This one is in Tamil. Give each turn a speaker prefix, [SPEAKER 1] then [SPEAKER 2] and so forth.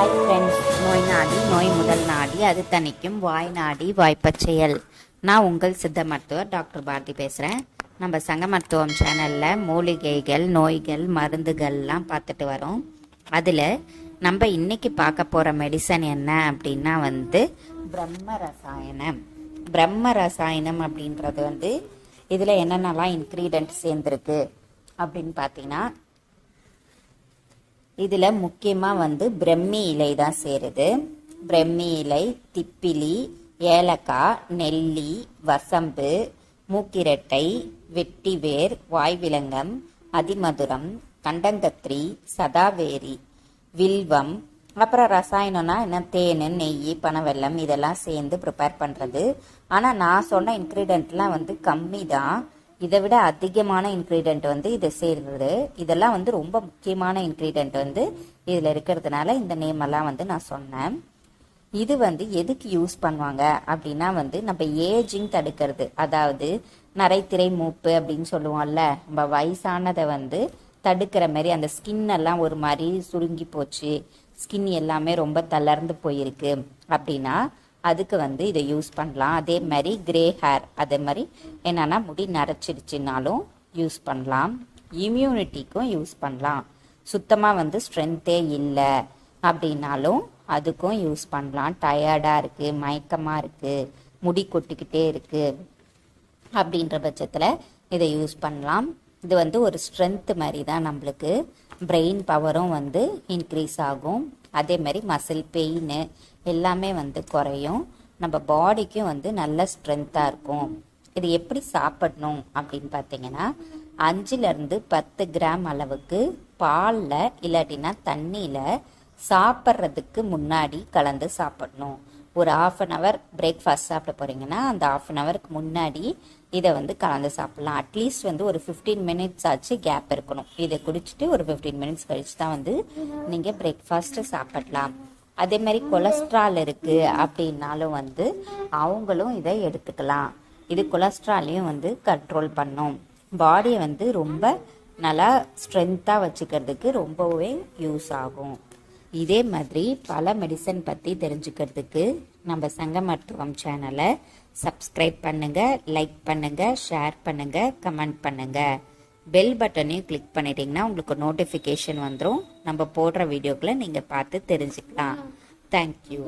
[SPEAKER 1] ஹாய் ஃப்ரெண்ட்ஸ் நோய் நாடி நோய் முதல் நாடி அது தணிக்கும் வாய் நாடி வாய்ப்பச்செயல் நான் உங்கள் சித்த மருத்துவர் டாக்டர் பாரதி பேசுகிறேன் நம்ம சங்க மருத்துவம் சேனலில் மூலிகைகள் நோய்கள் மருந்துகள்லாம் பார்த்துட்டு வரோம். அதில் நம்ம இன்னைக்கு பார்க்க போகிற மெடிசன் என்ன அப்படின்னா வந்து பிரம்ம ரசாயனம். பிரம்ம ரசாயனம் அப்படின்றது வந்து இதில் என்னென்னலாம் இன்க்ரீடியன்ட் சேர்ந்துருக்கு அப்படின்னு பார்த்தீங்கன்னா இதில் முக்கியமாக வந்து பிரம்மி இலை தான் சேருது. பிரம்மி இலை திப்பிலி ஏலக்காய் நெல்லி வசம்பு மூக்கிரட்டை வெட்டிவேர் வாய்விலங்கம் அதிமதுரம் கண்டங்கத்திரி சதாவேரி வில்வம் அப்புறம் ரசாயனம்னா என்ன? தேன் நெய் பனவெல்லம் இதெல்லாம் சேர்ந்து ப்ரிப்பேர் பண்ணுறது ஆனால் நான் சொன்ன இன்க்ரீடியண்ட்லாம் வந்து கம்மி தான் இதை விட அதிகமான இன்க்ரீடியன்ட் வந்து இது சேர்றது இதெல்லாம் வந்து ரொம்ப முக்கியமான இன்க்ரீடியன்ட் வந்து இதில் இருக்கிறதுனால இந்த நேம் எல்லாம் வந்து நான் சொன்னேன். இது வந்து எதுக்கு யூஸ் பண்ணுவாங்க? அப்படின்னா வந்து நம்ம ஏஜிங் தடுக்கிறது. அதாவது நரைத்திரை மூப்பு அப்படின்னு சொல்லுவோம்ல நம்ம வயசானதை வந்து தடுக்கிற மாதிரி அந்த ஸ்கின் எல்லாம் ஒரு மாதிரி சுருங்கி போச்சு. ஸ்கின் எல்லாமே ரொம்ப தளர்ந்து போயிருக்கு. அப்படின்னா அதுக்கு வந்து இதை யூஸ் பண்ணலாம். அதே மாதிரி கிரே ஹேர் அதே மாதிரி என்னென்னா முடி நரைச்சிடுச்சுனாலும் யூஸ் பண்ணலாம். இம்யூனிட்டிக்கும் யூஸ் பண்ணலாம். சுத்தமாக வந்து ஸ்ட்ரென்த்தே இல்லை அப்படின்னாலும் அதுக்கும் யூஸ் பண்ணலாம். டயர்டாக இருக்குது மயக்கமாக இருக்குது முடி கொட்டிக்கிட்டே இருக்குது அப்படின்ற பட்சத்தில் இதை யூஸ் பண்ணலாம். இது வந்து ஒரு ஸ்ட்ரென்த்து மாதிரி தான் நம்மளுக்கு பிரெயின் பவரும் வந்து இன்க்ரீஸ் ஆகும். அதே மாதிரி மசில் பெயின் எல்லாமே வந்து குறையும். நம்ம பாடிக்கும் வந்து நல்ல ஸ்ட்ரென்த்தாக இருக்கும். இது எப்படி சாப்பிடணும் அப்படின்னு பார்த்தீங்கன்னா அஞ்சுலேருந்து பத்து கிராம் அளவுக்கு பாலில் இல்லாட்டினா தண்ணியில் சாப்பிட்றதுக்கு முன்னாடி கலந்து சாப்பிடணும். ஒரு ஆஃப் அன் ஹவர் பிரேக்ஃபாஸ்ட் சாப்பிட போகிறீங்கன்னா அந்த ஆஃப் அன் ஹவருக்கு முன்னாடி இதை வந்து கலந்து சாப்பிட்லாம். அட்லீஸ்ட் வந்து ஒரு ஃபிஃப்டீன் மினிட்ஸ் ஆச்சு கேப் இருக்கணும். இதை குடிச்சிட்டு ஒரு ஃபிஃப்டீன் மினிட்ஸ் கழிச்சு தான் வந்து நீங்கள் பிரேக்ஃபாஸ்ட்டு சாப்பிடலாம். அதே மாதிரி கொலஸ்ட்ரால் இருக்குது அப்படின்னாலும் வந்து அவங்களும் இதை எடுத்துக்கலாம். இது கொலஸ்ட்ராலையும் வந்து கண்ட்ரோல் பண்ணும். பாடியை வந்து ரொம்ப நல்லா ஸ்ட்ரென்த்தாக வச்சுக்கிறதுக்கு ரொம்பவே யூஸ் ஆகும். இதே மாதிரி பல மெடிசன் பற்றி தெரிஞ்சுக்கிறதுக்கு நம்ம சங்க மருத்துவம் சேனலை சப்ஸ்கிரைப் பண்ணுங்கள் லைக் பண்ணுங்கள் ஷேர் பண்ணுங்கள் கமெண்ட் பண்ணுங்கள் பெல் பட்டனையும் கிளிக் பண்ணிட்டீங்கன்னா உங்களுக்கு நோட்டிஃபிகேஷன் வந்துடும் நம்ம போடுற வீடியோக்களை நீங்கள் பார்த்து தெரிஞ்சுக்கலாம். தேங்க்யூ